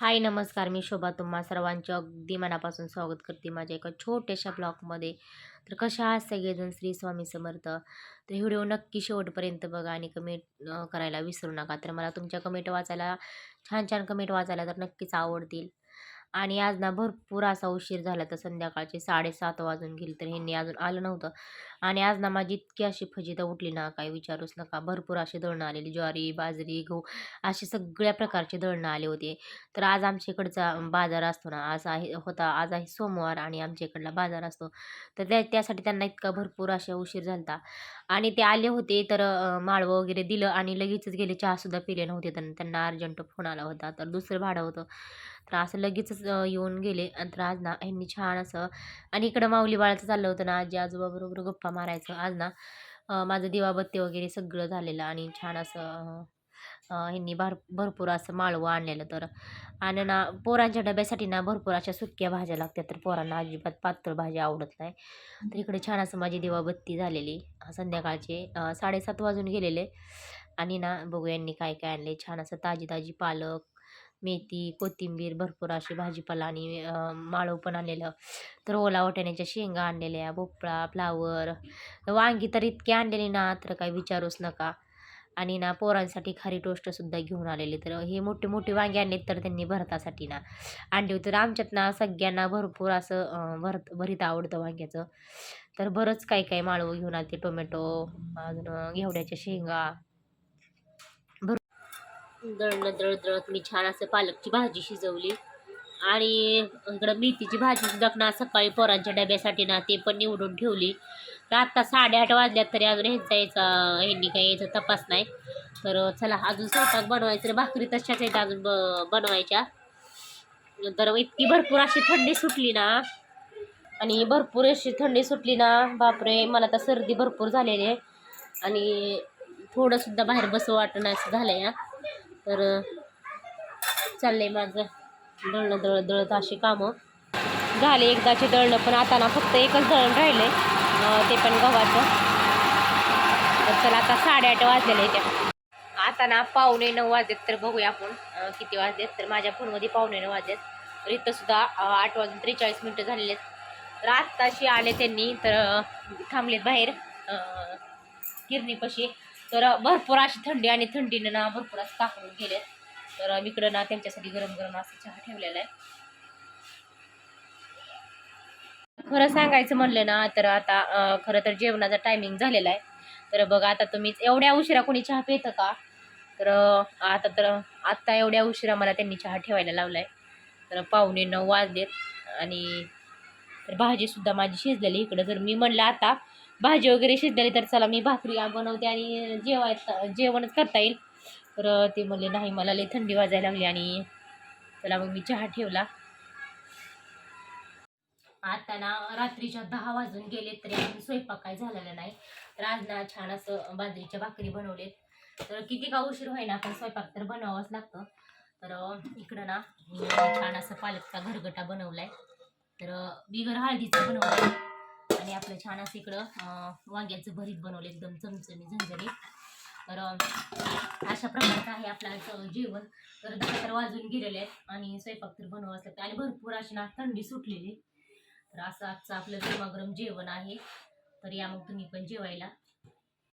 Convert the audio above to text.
हाय नमस्कार. मी शोभा. तुम्हा सर्वांचे अगदी मनापासून स्वागत करते माझ्या एका छोट्याशा ब्लॉगमध्ये. तर कशा आहात सगळेजण? श्री स्वामी समर्थ. तर व्हिडिओ नक्की शेवटपर्यंत बघा आणि कमेंट करायला विसरू नका. तर मला तुमच्या कमेंट वाचायला छान छान कमेंट वाचायला तर नक्कीच आवडतील. आणि आज ना भरपूर असा उशीर झाला तर संध्याकाळचे साडेसात वाजून गेले तर ह्यांनी अजून आलं नव्हतं. आणि आज ना माझी इतकी अशी फजिता उठली ना काही विचारूच नका. भरपूर अशी दळणं आलेली ज्वारी बाजरी गहू असे सगळ्या प्रकारचे दळणं आले होते. तर आज आमच्या इकडचा बाजार असतो ना आज आहे होता आज आहे सोमवार आणि आमच्या इकडला बाजार असतो. तर त्या त्यासाठी त्यांना इतका भरपूर अशा उशीर झाला आणि ते आले होते तर माळवं वगैरे दिलं आणि लगेचच गेले चहासुद्धा पिले नव्हते. त्यांना अर्जंट फोन आला होता. तर दुसरं भाडं होतं. तर असं लगेचच येऊन गेले आणि तर आज ना ह्यांनी छान असं आणि इकडं माऊली बाळाचं चाललं होतं ना आजी आजोबाबरोबर गप्पा मारायचं. आज ना माझं दिवाबत्ती वगैरे सगळं झालेलं आणि छान असं ह्यांनी भर भरपूर असं माळवं आणलेलं. तर आणि ना पोरांच्या डब्यासाठी ना भरपूर अशा सुक्या भाज्या लागतात तर पोरांना अजिबात पातळ भाज्या आवडत नाही. तर इकडे छान असं माझी दिवाबत्ती झालेली. संध्याकाळचे साडेसात वाजून गेलेले आणि ना बघू यांनी काय काय आणले. छान असं ताजी ताजी पालक मेथी कोथिंबीर भरपूर अशी भाजीपाला आणि माळव पण आणलेलं. तर ओला वाटण्याच्या शेंगा आणलेल्या भोपळा फ्लावर. वांगी तर इतकी आणलेली ना तर काही विचारूच नका. आणि ना पोरांसाठी खारी टोस्टसुद्धा घेऊन आलेली. तर हे मोठे मोठे वांगे आणलेत तर त्यांनी भरतासाठी ना. आणले तर आमच्यात ना सगळ्यांना भरपूर असं भरत भरीत आवडतं वांग्याचं. तर बरंच काही काही माळवं घेऊन आले टोमॅटो अजून घेवड्याच्या शेंगा. दळणं दळत दळत मी छान असं पालकची भाजी शिजवली. आणि इकडं मेथीची भाजी सुद्धा ना सकाळी पोरांच्या डब्यासाठी ना ते पण निवडून ठेवली. तर आत्ता साडेआठ वाजल्यात तरी अजून ह्यांचा यायचा ह्यांनी काही यायचा तपास नाही. तर चला अजून स्वयंपाक बनवायचं तर भाकरी तशाच आहेत अजून ब बनवायच्या. तर इतकी भरपूर अशी थंडी सुटली ना. आणि भरपूर अशी थंडी सुटली ना बापरे मला तर सर्दी भरपूर झालेली आहे. आणि थोडंसुद्धा बाहेर बसू वाटणं असं झालं आहे तर चाललं आहे माझं. दळणं दळत दळत अशी कामं. झाले एकदाचे दळणं पण आता ना फक्त एकच दळण राहिलं आहे ते पण गव्हाचं. तर चला आता साडेआठ वाजलेले त्या आता ना पावणे नऊ वाजलेत तर बघूया आपण किती वाजलेत. तर माझ्या फोनमध्ये पावणे नऊ वाजलेत. तर इथंसुद्धा आठ वाजून त्रेचाळीस मिनटं झालेले आहेत. तर आत्ताशी आले त्यांनी तर थांबलेत बाहेर. गिरणीपाशी. किरणीपाशी तर भरपूर अशी थंडी आणि थंडीनं ना भरपूर असं ताकडून गेलेत. तर इकडं ना त्यांच्यासाठी गरम गरम असं चहा ठेवलेला आहे. खरं सांगायचं म्हणलं ना तर आता खरं तर जेवणाचा टायमिंग झालेला आहे. तर बघा आता तुम्ही एवढ्या उशिरा कोणी चहा पितं का? तर आता तर आत्ता एवढ्या उशिरा मला त्यांनी चहा ठेवायला लावला आहे तर पाहुणे नऊ वाजलेत आणि तर भाजीसुद्धा माझी शिजलेली. इकडं जर मी म्हणलं आता भाजी वगैरे शिजलेली तर चला मी भाकरी बनवते आणि जेवायचं जेवणच करता येईल. तर ते म्हणले नाही मला लई थंडी वाजायला लागली आणि चला मग मी चहा ठेवला. आता ना रात्रीच्या दहा वाजून गेले तरी अजून स्वयंपाक काय झालेला नाही. तर आज ना छान असं बाजरीच्या भाकरी बनवलेत. तर किती का उशीर होईना आपण स्वयंपाक तर बनवावाच लागतं. तर इकडं ना मी छान असं पालकचा घरगटा बनवलाय. तर बिगर हळदीचा बनवलाय. आणि आपलं छान असं इकडं वांग्याचं भरीत बनवलं एकदम चमचमी झणझणीत. तर अशा प्रकारचं आहे आपलं जेवण. तर दहा तर वाजून गेलेले आहेत आणि स्वयंपाक तर बनवावंच लागतं. आणि भरपूर अशी ना थंडी सुटलेली तर असं आजचं आपलं गरमागरम जेवण आहे. तर या मग तुम्ही पण जेवायला.